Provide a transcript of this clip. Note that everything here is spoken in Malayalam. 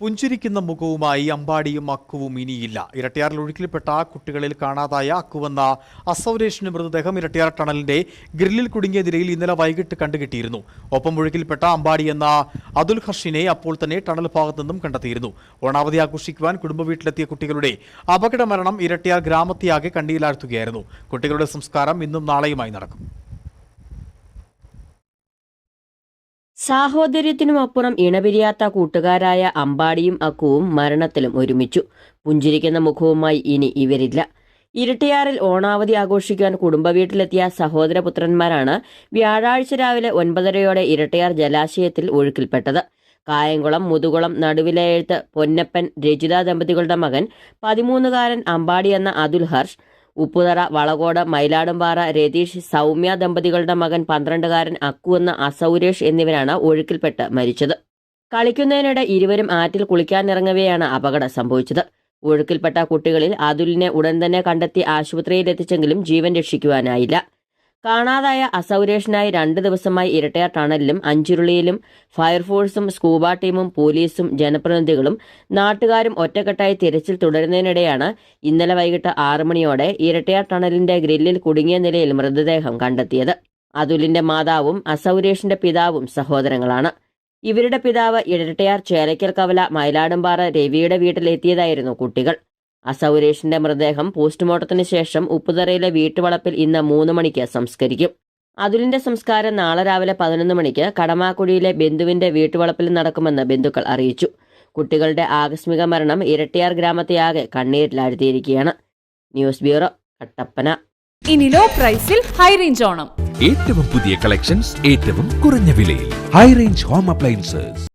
പുഞ്ചിരിക്കുന്ന മുഖവുമായി അമ്പാടിയും അക്കുവും ഇനിയില്ല. ഇരട്ടിയാറിൽ ഒഴുക്കിൽപ്പെട്ട കുട്ടികളിൽ കാണാതായ അക്കുവെന്ന അസൗരേഷിന് മൃതദേഹം ഇരട്ടിയാർ ടണലിന്റെ ഗ്രില്ലിൽ കുടുങ്ങിയ നിലയിൽ ഇന്നലെ വൈകിട്ട് കണ്ടുകിട്ടിയിരുന്നു. ഒപ്പം ഒഴുക്കിൽപ്പെട്ട അമ്പാടി എന്ന അതുൽ ഹർഷിനെ അപ്പോൾ തന്നെ ടണൽ ഭാഗത്തു നിന്നും കണ്ടെത്തിയിരുന്നു. ഓണാവധി ആഘോഷിക്കുവാൻ കുടുംബ വീട്ടിലെത്തിയ കുട്ടികളുടെ അപകട മരണം ഇരട്ടിയാർ ഗ്രാമത്തെയാകെ കണ്ടിയിലാഴ്ത്തുകയായിരുന്നു കുട്ടികളുടെ സംസ്കാരം ഇന്നും നാളെയുമായി നടക്കും. സാഹോദര്യത്തിനുമപ്പുറം ഇണപിരിയാത്ത കൂട്ടുകാരായ അമ്പാടിയും അക്കുവും മരണത്തിലും ഒരുമിച്ചു. പുഞ്ചിരിക്കുന്ന മുഖവുമായി ഇനി ഇവരില്ല. ഇരട്ടിയാറിൽ ഓണാവധി ആഘോഷിക്കാൻ കുടുംബവീട്ടിലെത്തിയ സഹോദരപുത്രന്മാരാണ് വ്യാഴാഴ്ച രാവിലെ ഒൻപതരയോടെ ഇരട്ടിയാർ ജലാശയത്തിൽ ഒഴുക്കിൽപ്പെട്ടത്. കായംകുളം മുതുകുളം നടുവിലെഴുത്ത് പൊന്നപ്പൻ രചിതാ ദമ്പതികളുടെ മകൻ പതിമൂന്നുകാരൻ അമ്പാടി എന്ന അതുൽ ഹർഷ് ഉപ്പുതറ വളകോട് മയിലാടുംപാറ രതീഷ് സൗമ്യ ദമ്പതികളുടെ മകൻ പന്ത്രണ്ടുകാരൻ അക്കു എന്ന അസൗരേഷ് എന്നിവരാണ് ഒഴുക്കിൽപ്പെട്ട് മരിച്ചത്. കളിക്കുന്നതിനിടെ ഇരുവരും ആറ്റിൽ കുളിക്കാനിറങ്ങവെയാണ് അപകടം സംഭവിച്ചത്. ഒഴുക്കിൽപ്പെട്ട കുട്ടികളിൽ അതുലിനെ ഉടൻ തന്നെ കണ്ടെത്തി ആശുപത്രിയിൽ എത്തിച്ചെങ്കിലും ജീവൻ രക്ഷിക്കുവാനായില്ല. കാണാതായ അസൗരേഷനായി രണ്ട് ദിവസമായി ഇരട്ടയാർ ടണലിലും അഞ്ചുരുളിയിലും ഫയർഫോഴ്സും സ്കൂബ ടീമും പോലീസും ജനപ്രതിനിധികളും നാട്ടുകാരും ഒറ്റക്കെട്ടായി തിരച്ചിൽ തുടരുന്നതിനിടെയാണ് ഇന്നലെ വൈകിട്ട് ആറ് മണിയോടെ ഇരട്ടയാർ ടണലിന്റെ ഗ്രില്ലിൽ കുടുങ്ങിയ നിലയിൽ മൃതദേഹം കണ്ടെത്തിയത്. അതുലിന്റെ മാതാവും അസൗരേഷിന്റെ പിതാവും സഹോദരങ്ങളാണ്. ഇവരുടെ പിതാവ് ഇരട്ടയാർ ചേലക്കൽ കവല മയിലാടുംപാറ രവിയുടെ വീട്ടിലെത്തിയതായിരുന്നു കുട്ടികൾ. അസൗരേഷിന്റെ മൃതദേഹം പോസ്റ്റ്മോർട്ടത്തിന് ശേഷം ഉപ്പുതറയിലെ വീട്ടുവളപ്പിൽ ഇന്ന് മൂന്ന് മണിക്ക് സംസ്കരിക്കും. അതുലിന്റെ സംസ്കാരം നാളെ രാവിലെ പതിനൊന്ന് മണിക്ക് കടമാക്കുടിയിലെ ബന്ധുവിന്റെ വീട്ടുവളപ്പിൽ നടക്കുമെന്ന് ബന്ധുക്കൾ അറിയിച്ചു. കുട്ടികളുടെ ആകസ്മിക മരണം ഇരട്ടിയാർ ഗ്രാമത്തെയാകെ കണ്ണീരിലാഴ്ത്തിയിരിക്കുകയാണ്. News bureau Kattappana. ഇനി ലോ പ്രൈസിൽ ഹൈ റേഞ്ച് ഓണം. ഏറ്റവും പുതിയ കളക്ഷൻസ് ഏറ്റവും കുറഞ്ഞ വിലയിൽ. High range home appliances